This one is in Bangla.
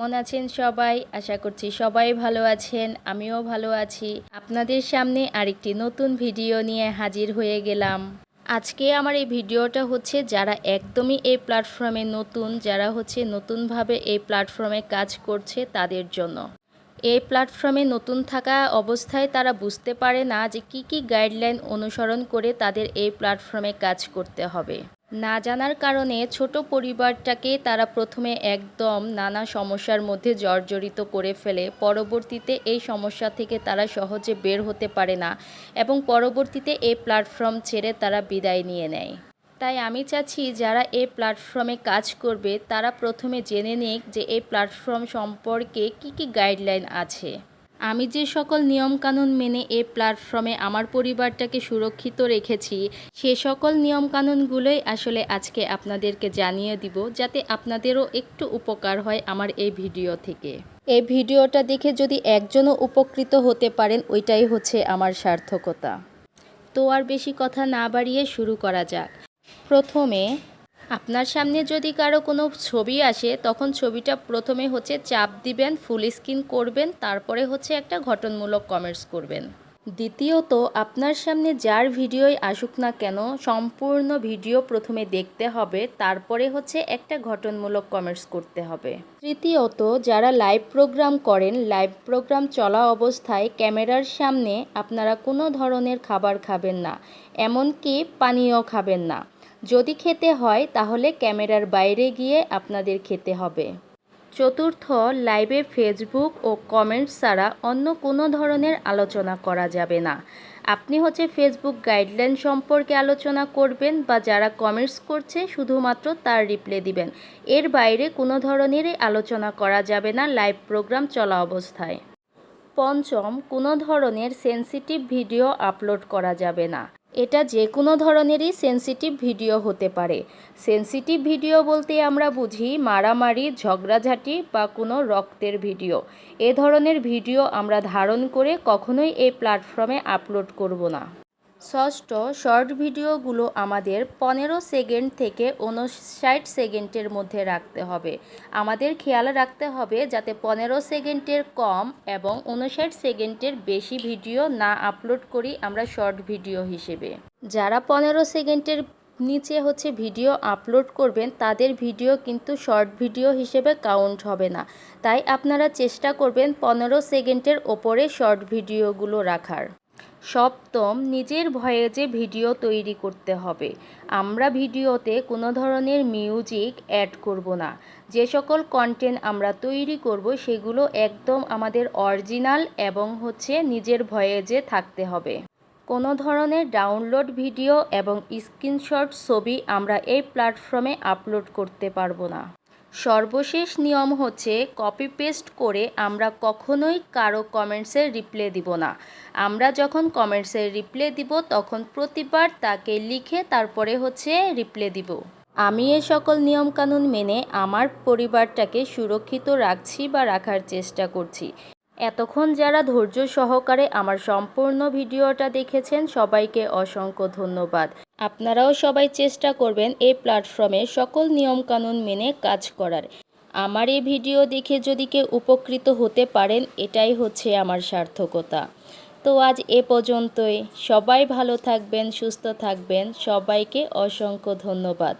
কেমন আছেন সবাই? আশা করছি সবাই ভালো আছেন, আমিও ভালো আছি। আপনাদের সামনে আরেকটি নতুন ভিডিও নিয়ে হাজির হয়ে গেলাম। আজকে আমার এই ভিডিওটা হচ্ছে যারা একদমই এই প্ল্যাটফর্মে নতুন, যারা হচ্ছে নতুনভাবে এই প্ল্যাটফর্মে কাজ করছে তাদের জন্য। এই প্ল্যাটফর্মে নতুন থাকা অবস্থায় তারা বুঝতে পারে না যে কি কি গাইডলাইন অনুসরণ করে তাদের এই প্ল্যাটফর্মে কাজ করতে হবে। না জানার কারণে ছোট পরিবারটাকে তারা প্রথমে একদম নানা সমস্যার মধ্যে জর্জরিত করে ফেলে। পরবর্তীতে এই সমস্যা থেকে তারা সহজে বের হতে পারে না এবং পরবর্তীতে এই প্ল্যাটফর্ম ছেড়ে তারা বিদায় নিয়ে নেয়। তাই আমি চাচ্ছি যারা এই প্ল্যাটফর্মে কাজ করবে, তারা প্রথমে জেনে নিক যে এই প্ল্যাটফর্ম সম্পর্কে কি কি গাইডলাইন আছে। আমি যে সকল নিয়মকানুন মেনে এই প্ল্যাটফর্মে আমার পরিবারটাকে সুরক্ষিত রেখেছি, সে সকল নিয়মকানুনগুলোই আসলে আজকে আপনাদেরকে জানিয়ে দিব যাতে আপনাদেরও একটু উপকার হয় আমার এই ভিডিও থেকে। এই ভিডিওটা দেখে যদি একজনও উপকৃত হতে পারেন, ওইটাই হচ্ছে আমার সার্থকতা। তো আর বেশি কথা না বাড়িয়ে শুরু করা যাক। প্রথমে আপনার সামনে যদি কারও কোনো ছবি আসে, তখন ছবিটা প্রথমে হচ্ছে চাপ দিবেন ফুল স্ক্রিন করবেন, তারপরে হচ্ছে একটা ঘটনমূলক কমেন্টস করবেন। দ্বিতীয়ত, আপনার সামনে যার ভিডিওই আসুক না কেন, সম্পূর্ণ ভিডিও প্রথমে দেখতে হবে, তারপরে হচ্ছে একটা ঘটনমূলক কমেন্টস করতে হবে। তৃতীয়ত, যারা লাইভ প্রোগ্রাম করেন লাইভ প্রোগ্রাম চলা অবস্থায় ক্যামেরার সামনে আপনারা কোনো ধরনের খাবার খাবেন না, এমনকি পানীয় খাবেন না। যদি খেতে হয়, তাহলে ক্যামেরার বাইরে গিয়ে আপনাদের খেতে হবে। চতুর্থ লাইভে ফেসবুক ও কমেন্টস ছাড়া অন্য কোনো ধরনের আলোচনা করা যাবে না। আপনি হচ্ছে ফেসবুক গাইডলাইন সম্পর্কে আলোচনা করবেন বা যারা কমেন্টস করছে, শুধুমাত্র তার রিপ্লাই দিবেন। এর বাইরে কোনো ধরনেরই আলোচনা করা যাবে না লাইভ প্রোগ্রাম চলা অবস্থায়। পঞ্চম, কোনো ধরনের সেন্সিটিভ ভিডিও আপলোড করা যাবে না। এটা যে কোনো ধরনেরই সেন্সিটিভ ভিডিও হতে পারে। সেন্সিটিভ ভিডিও বলতে আমরা বুঝি মারামারি, ঝগড়াঝাটি বা কোনো রক্তের ভিডিও এ ধরনের ভিডিও আমরা ধারণ করে কখনোই এই প্ল্যাটফর্মে আপলোড করব না। ষষ্ঠ শর্ট ভিডিওগুলো আমাদের পনেরো সেকেন্ড থেকে উনষাট সেকেন্ডের মধ্যে রাখতে হবে। আমাদের খেয়াল রাখতে হবে যাতে পনেরো সেকেন্ডের কম এবং উনষাট সেকেন্ডের বেশি ভিডিও না আপলোড করি আমরা শর্ট ভিডিও হিসেবে। যারা পনেরো সেকেন্ডের নিচে হচ্ছে ভিডিও আপলোড করবেন, তাদের ভিডিও কিন্তু শর্ট ভিডিও হিসেবে কাউন্ট হবে না। তাই আপনারা চেষ্টা করবেন পনেরো সেকেন্ডের ওপরে শর্ট ভিডিওগুলো রাখার। সপ্তম, নিজের ভয়েজে ভিডিও তৈরি করতে হবে। আমরা ভিডিওতে কোনো ধরনের মিউজিক অ্যাড করব না। যে সকল কন্টেন্ট আমরা তৈরি করব, সেগুলো একদম আমাদের অরিজিনাল এবং হচ্ছে নিজের ভয়েজে থাকতে হবে। কোনো ধরনের ডাউনলোড ভিডিও এবং স্ক্রিনশট ছবি আমরা এই প্ল্যাটফর্মে আপলোড করতে পারব না। সর্বশেষ নিয়ম হচ্ছে কপি পেস্ট করে আমরা কখনোই কারও কমেন্টসের রিপ্লে দিব না। আমরা যখন কমেন্টসের রিপ্লে দিব, তখন প্রতিবার তাকে লিখে তারপরে হচ্ছে রিপ্লে দিব। আমি এ সকল নিয়মকানুন মেনে আমার পরিবারটাকে সুরক্ষিত রাখছি বা রাখার চেষ্টা করছি। এতক্ষণ যারা ধৈর্য সহকারে আমার সম্পূর্ণ ভিডিওটা দেখেছেন, সবাইকে অসংখ্য ধন্যবাদ। আপনারাও সবাই চেষ্টা করবেন এই প্ল্যাটফর্মে সকল নিয়মকানুন মেনে কাজ করার। আমার এই ভিডিও দেখে যদি কেউ উপকৃত হতে পারেন, এটাই হচ্ছে আমার সার্থকতা। তো আজ এ পর্যন্তই। সবাই ভালো থাকবেন, সুস্থ থাকবেন। সবাইকে অসংখ্য ধন্যবাদ।